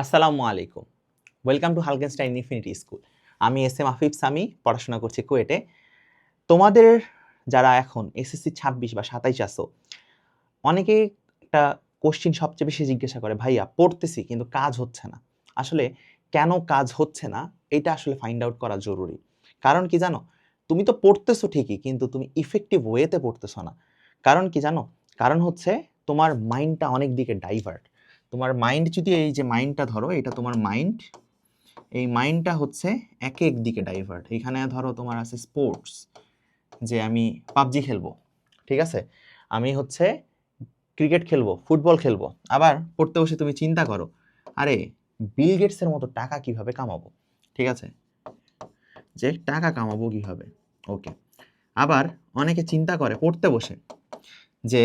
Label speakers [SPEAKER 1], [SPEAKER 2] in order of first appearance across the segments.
[SPEAKER 1] আসসালামু আলাইকুম। Welcome to Halkenstein infinity school আমি এস এম আফিফ সামি, পড়াশোনা করছি কুয়েটে। তোমাদের যারা এখন এসএসসি ছাব্বিশ বা সাতাইশ আসো অনেকে একটা কোশ্চিন সবচেয়ে বেশি জিজ্ঞাসা করে, ভাইয়া, পড়তেছি, কিন্তু কাজ হচ্ছে না। আসলে কেন কাজ হচ্ছে না, এটা আসলে ফাইন্ড আউট করা জরুরি। কারণ কি জানো, তুমি তো পড়তেছো ঠিকই, কিন্তু তুমি ইফেক্টিভ ওয়েতে পড়তেছো না। কারণ কি জানো, কারণ হচ্ছে তোমার মাইন্ডটা অনেক দিকে ডাইভার্ট তোমার মাইন্ড যদি এই যে মাইন্ডটা ধরো, এটা তোমার মাইন্ড এই মাইন্ডটা হচ্ছে এক এক দিকে ডাইভার্ট এখানে ধরো তোমার আছে স্পোর্টস যে আমি পাবজি খেলব, ঠিক আছে? আমি হচ্ছে ক্রিকেট খেলব ফুটবল খেলব। আবার পড়তে বসে তুমি চিন্তা করো, আরে বিল গেটসের মতো টাকা কীভাবে কামাবো, ঠিক আছে? যে টাকা কামাবো কীভাবে? ওকে আবার অনেকে চিন্তা করে পড়তে বসে, যে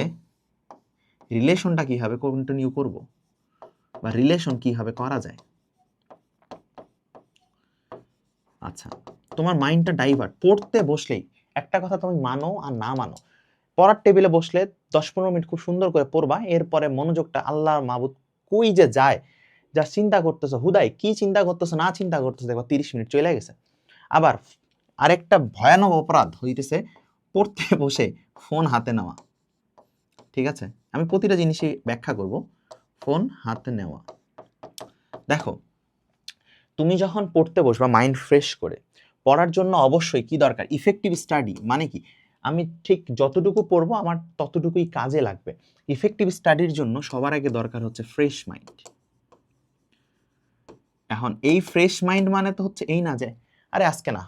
[SPEAKER 1] রিলেশনটা কীভাবে কন্টিনিউ করব? বা রিলেশন কীভাবে করা যায়? আচ্ছা তোমার মাইন্ডটা ডাইভার্ট পড়তে বসলেই একটা কথা তুমি মানো আর না মানো। পড়ার টেবিলে বসলে দশ পনেরো মিনিট খুব সুন্দর করে পড়বা, এরপরে মনোযোগটা আল্লাহর মাবুদ কই যে যায়, যা চিন্তা করতেছো, হুদাই, কি চিন্তা করতেছো, না চিন্তা করতেছো, দেখবা তিরিশ মিনিট চলে গেছে। আবার আরেকটা ভয়ানক অপরাধ হইতেছে, পড়তে বসে ফোন হাতে নেওয়া। ঠিক আছে? আমি প্রতিটা জিনিসই ব্যাখ্যা করব। ফোন হাতে নেওয়া। দেখো, তুমি যখন পড়তে বসবা মাইন্ড ফ্রেশ করে, পড়ার জন্য অবশ্যই কি দরকার? ইফেক্টিভ স্টাডি মানে কি? আমি ঠিক যতটুকু পড়ব আমার ততটুকুই কাজে লাগবে। ইফেক্টিভ স্টাডির জন্য সবার আগে দরকার হচ্ছে ফ্রেশ মাইন্ড এখন এই ফ্রেশ মাইন্ড মানে তো হচ্ছে এই না যে, আরে আজকে না,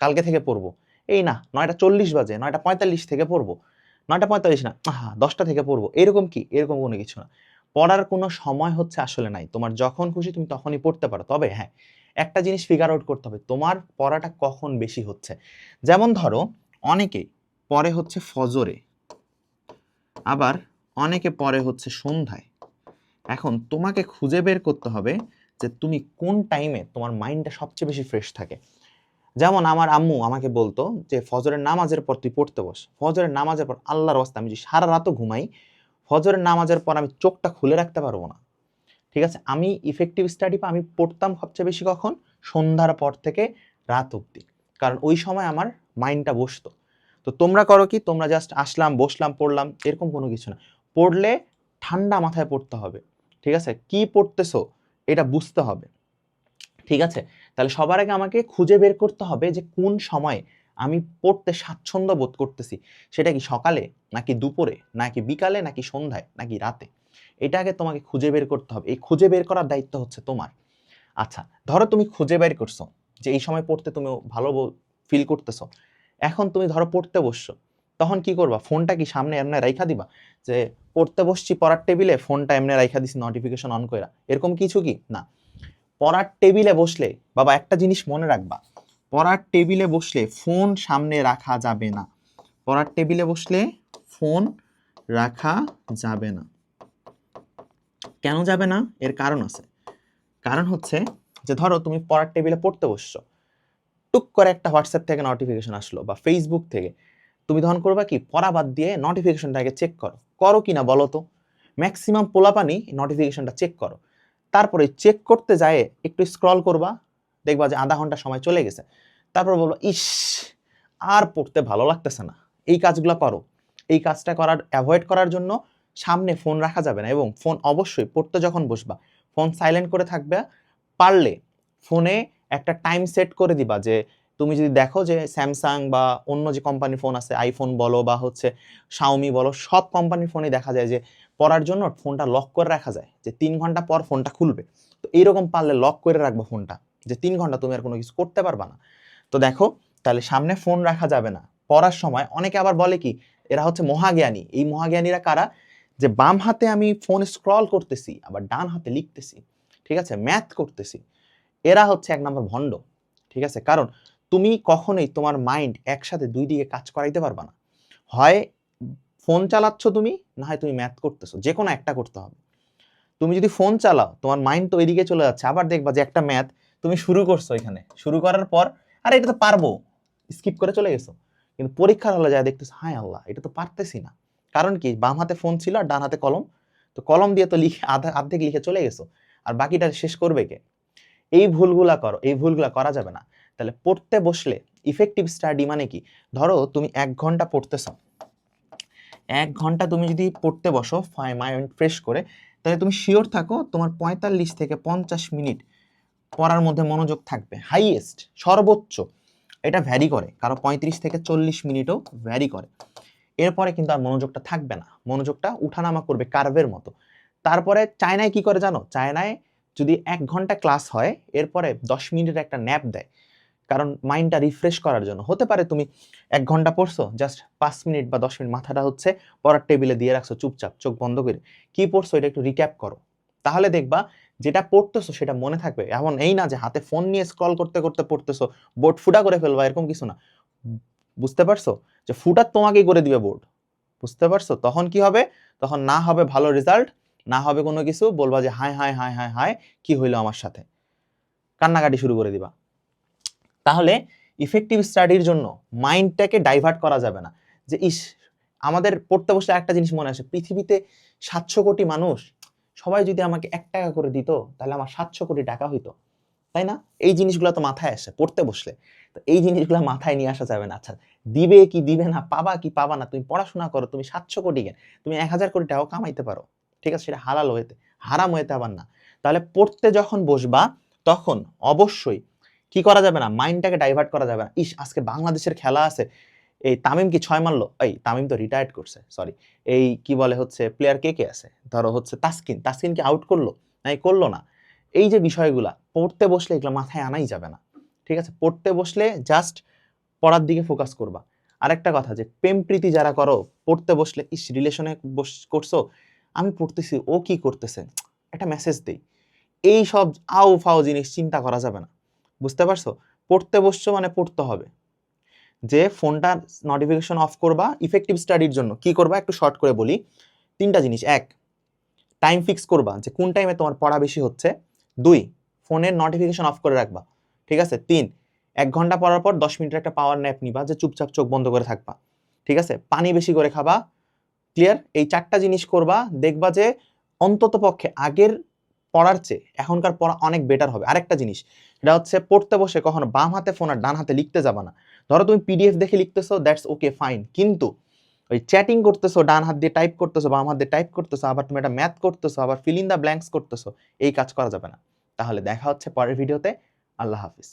[SPEAKER 1] কালকে থেকে পড়ব। এই না, নয়টা চল্লিশ বাজে, নয়টা পঁয়তাল্লিশ থেকে পড়ব। নয়টা পঁয়তাল্লিশ না, আহা, দশটা থেকে পড়ব। এরকম কি? এরকম কোনো কিছু না। পড়ার কোনো সময় হচ্ছে আসলে নাই। তোমার যখন খুশি তুমি তখনই পড়তে পারো। তবে হ্যাঁ একটা জিনিস ফিগার আউট করতে হবে, তোমার পড়াটা কখন বেশি হচ্ছে? যেমন ধরো, অনেকে পরে হচ্ছে ফজরে, আবার অনেকে পরে হচ্ছে সন্ধ্যায়। এখন তোমাকে খুঁজে বের করতে হবে যে তুমি কোন টাইমে তোমার মাইন্ডটা সবচেয়ে বেশি ফ্রেশ থাকে। যেমন আমার আম্মু আমাকে বলতো যে, ফজরের নামাজের পর তুই পড়তে বস। ফজরের নামাজের পর আল্লাহর রাস্তা আমি যদি সারা রাতও ঘুমাই ফজরের নামাজের পর আমি চোখটা খুলে রাখতে পারব না। ঠিক আছে? আমি ইফেক্টিভ স্টাডি বা আমি পড়তাম সবচেয়ে বেশি কখন? সন্ধ্যার পর থেকে রাত অবধি। কারণ ওই সময় আমার মাইন্ডটা বসতো। তো তোমরা করো কি? তোমরা জাস্ট আসলাম, বসলাম, পড়লাম, এরকম কোনো কিছু না। পড়লে ঠান্ডা মাথায় পড়তে হবে। ঠিক আছে? কি পড়তেছো? এটা বুঝতে হবে। ঠিক আছে? তাহলে সবার আগে আমাকে খুঁজে বের করতে হবে যে কোন সময়ে আমি পড়তে স্বাচ্ছন্দ্য বোধ করতেছি। সেটা কি সকালে, নাকি দুপুরে, নাকি বিকালে, নাকি সন্ধ্যায়, নাকি রাতে? এটা আগে তোমাকে খুঁজে বের করতে হবে। এই খুঁজে বের করার দায়িত্ব হচ্ছে তোমার। আচ্ছা ধরো তুমি খুঁজে বের করছ যে এই সময় পড়তে তুমি ভালো ফিল করতেছো। এখন তুমি ধরো পড়তে বসছো। তখন কি করবা? ফোনটা কি সামনে এমনি রাইখা দিবা? যে পড়তে বসছি, পড়ার টেবিলে ফোনটা এমনি রাইখা দিছি নোটিফিকেশন অন কইরা। এরকম কিছু কি? না। পড়ার টেবিলে বসলে বাবা একটা জিনিস মনে রাখবা। পড়ার টেবিলে বসলে ফোন সামনে রাখা যাবে না। পড়ার টেবিলে বসলে ফোন রাখা যাবে না। কেন যাবে না? এর কারণ আছে। কারণ হচ্ছে যে ধরো তুমি পড়ার টেবিলে পড়তে বসছো। টুক করে একটা হোয়াটসঅ্যাপ থেকে নোটিফিকেশন আসলো বা ফেসবুক থেকে। তুমি তখন করবা কি? পড়া বাদ দিয়ে নোটিফিকেশনটাকে চেক করো। করো কি না বলো তো? ম্যাক্সিমাম পোলাপানি নোটিফিকেশনটা চেক করো। তারপরে চেক করতে যায় একটু স্ক্রল করবা। দেখবা যে আধা ঘণ্টা সময় চলে গেছে। তারপর বলব, ইস, আর পড়তে ভালো লাগতেছে না। এই কাজগুলো করো। এই কাজটা করার অ্যাভয়েড করার জন্য সামনে ফোন রাখা যাবে না এবং ফোন অবশ্যই পড়তে যখন বসবা ফোন সাইলেন্ট করে থাকবে। পারলে ফোনে একটা টাইম সেট করে দিবা যে তুমি যদি দেখো যে স্যামসাং বা অন্য যে কোম্পানির ফোন আছে আইফোন বলো বা হচ্ছে শাওমি বলো, সব কোম্পানির ফোনে দেখা যায় যে পড়ার জন্য ফোনটা লক করে রাখা যায়। যে তিন ঘণ্টা পর ফোনটা খুলবে। তো এইরকম পারলে লক করে রাখব ফোনটা যে তিন ঘণ্টা তুমি আর কোনো কিছু করতে পারবা না। তো দেখো, তাহলে সামনে ফোন রাখা যাবে না। পড়ার সময় অনেকে আবার বলে কি, এরা হচ্ছে মহাজ্ঞানী। এই মহাজ্ঞানীরা কারা? যে বাম হাতে আমি ফোন স্ক্রল করতেছি, আবার ডান হাতে লিখতেছি। ঠিক আছে? ম্যাথ করতেছি। এরা হচ্ছে এক নম্বর ভণ্ড। ঠিক আছে? কারণ তুমি কখনোই তোমার মাইন্ড একসাথে দুই দিকে কাজ করাইতে পারবা না। হয় ফোন চালাচ্ছ তুমি, না হয় তুমি ম্যাথ করতেছো। যে কোনো একটা করতে হবে। তুমি যদি ফোন চালাও, তোমার মাইন্ড তো ওইদিকে চলে যাচ্ছে। আবার দেখবা যে একটা ম্যাথ তুমি শুরু করছ এখানে। শুরু করার পর, আরে এটা তো পারব। স্কিপ করে চলে গেছো। কিন্তু পরীক্ষার হলে যায় দেখতেছো, হায় আল্লাহ, এটা তো পারতেছি না। কারণ কি, বাম হাতে ফোন ছিল আর ডান হাতে কলম। তো কলম দিয়ে তো লিখে, আধা অর্ধেক লিখে চলে গেছো। আর বাকিটা শেষ করবে কে? এই ভুলগুলা করো, এই ভুলগুলা করা যাবে না। তাহলে পড়তে বসলে ইফেক্টিভ স্টাডি মানে কি? ধরো তুমি এক ঘণ্টা পড়তেছ। এক ঘণ্টা তুমি যদি পড়তে বসো মাইন্ড ফ্রেশ করে, তাহলে তুমি শিওর থাকো তোমার পঁয়তাল্লিশ থেকে পঞ্চাশ মিনিট পড়ার মধ্যে মনোযোগ থাকবে। হাইয়েস্ট সর্বোচ্চ, এটা ভ্যারি করে। কারও পঁয়ত্রিশ থেকে চল্লিশ মিনিটও ভ্যারি করে। এরপরে কিন্তু আর মনোযোগটা থাকবে না। মনোযোগটা উঠানামা করবে কার্ভের মতো। তারপরে চায়নায় কি করে জানো? চায়নায় যদি এক ঘণ্টা ক্লাস হয়, এরপরে দশ মিনিটের একটা ন্যাপ দেয়। কারণ মাইন্ডটা রিফ্রেশ করার জন্য। হতে পারে তুমি এক ঘণ্টা পড়ছো জাস্ট পাঁচ মিনিট বা দশ মিনিট, মাথাটা হচ্ছে পড়ার টেবিলে দিয়ে রাখছো, চুপচাপ, চোখ বন্ধ করে। কি পড়ছো, এটা একটু রিক্যাপ করো। তাহলে দেখবা যেটা পড়তেছো সেটা মনে থাকবে। এমন এই না যে হাতে ফোন নিয়ে স্ক্রল করতে করতে পড়তেছো বোর্ড ফুটা করে ফেলবা, এরকম কিছু না। বুঝতে পারছ? যে ফুটা তোমাকেই করে দিবে বোর্ড বুঝতে পারছ? তখন কি হবে? তখন না হবে ভালো রেজাল্ট না হবে কোনো কিছু, বলবা যে হায় হায় হায় হায় হায়, কি হইল আমার সাথে? কান্নাকাটি শুরু করে দিবা। তাহলে ইফেক্টিভ স্টাডির জন্য মাইন্ডটাকে ডাইভার্ট করা যাবে না। যে ইস, আমাদের পড়তে বসলে একটা জিনিস মনে আসে, পৃথিবীতে সাতশো কোটি মানুষ সবাই যদি আমাকে এক টাকা করে দিত, তাহলে আমার সাতশো কোটি টাকা হইতো। তাই না? এই জিনিসগুলো তো মাথায় আসে, পড়তে বসলে। তো এই জিনিসগুলো মাথায় নিয়ে আসা যাবে না। আচ্ছা দিবে কি, দিবে না, পাবা কি, পাবা না, তুমি পড়াশোনা করো, তুমি সাতশো কোটি কেন তুমি এক হাজার কোটি টাকাও কামাইতে পারো। ঠিক আছে, সেটা হালাল হয়েতে হারাম হয়েতে আবার না। তাহলে পড়তে যখন বসবা, তখন অবশ্যই কি করা যাবে না? মাইন্ডটাকে ডাইভার্ট করা যাবে না। ইস, আজকে বাংলাদেশের খেলা আছে এই তামিম কি ছয় মারলো? এই তামিম তো রিটায়ার্ড করছে সরি এই কি বলে হচ্ছে প্লেয়ার কে কে আছে? ধরো হচ্ছে তাসকিন কি আউট করল? নাই, করল না। এই যে বিষয়গুলা, পড়তে বসলে এগুলো মাথায় আনাই যাবে না। ঠিক আছে? পড়তে বসলে জাস্ট পড়ার দিকে ফোকাস করবা। আরেকটা কথা যে, প্রেম প্রীতি যারা করো, পড়তে বসলে, ইস রিলেশনে বস, করছ? আমি পড়তেছি, ও কি করতেছে? একটা মেসেজ দেই। এই সব আও ফাও জিনিস চিন্তা করা যাবে না। বুঝতে পারছ? পড়তে বসছো মানে পড়তে হবে। যে ফোনটা নোটিফিকেশন অফ করবা ইফেক্টিভ স্টাডির জন্য। কি করবা? একটু শর্ট করে বলি। তিনটা জিনিস। এক টাইম ফিক্স করবা যে কোন টাইমে তোমার পড়া বেশি হচ্ছে। দুই ফোনের নোটিফিকেশন অফ করে রাখবা। ঠিক আছে? তিন, এক ঘণ্টা পড়ার পর দশ মিনিটের একটা পাওয়ার ন্যাপ নিবা যে চুপচাপ চোখ বন্ধ করে থাকবা। ঠিক আছে? পানি বেশি করে খাবা। ক্লিয়ার এই চারটা জিনিস করবা। দেখবা যে অন্তত পক্ষে আগের পড়ার চেয়ে এখনকার পড়া অনেক বেটার হবে। আরেকটা জিনিস এটা হচ্ছে পড়তে বসে কখনো বাম হাতে ফোন আর ডান হাতে লিখতে যাবা না। ধরো তুমি পিডিএফ দেখে লিখতেছো দ্যাটস ওকে ফাইন কিন্তু ওই চ্যাটিং করতেছো, ডান হাত দিয়ে টাইপ করতেছো, বাম হাত দিয়ে টাইপ করতেছো, আবার তুমি একটা ম্যাথ করতেছো, আবার ফিল ইন দ্য ব্ল্যাঙ্কস করতেছো, এই কাজ করা যাবে না। তাহলে দেখা হচ্ছে পরের ভিডিওতে আল্লাহ হাফিজ।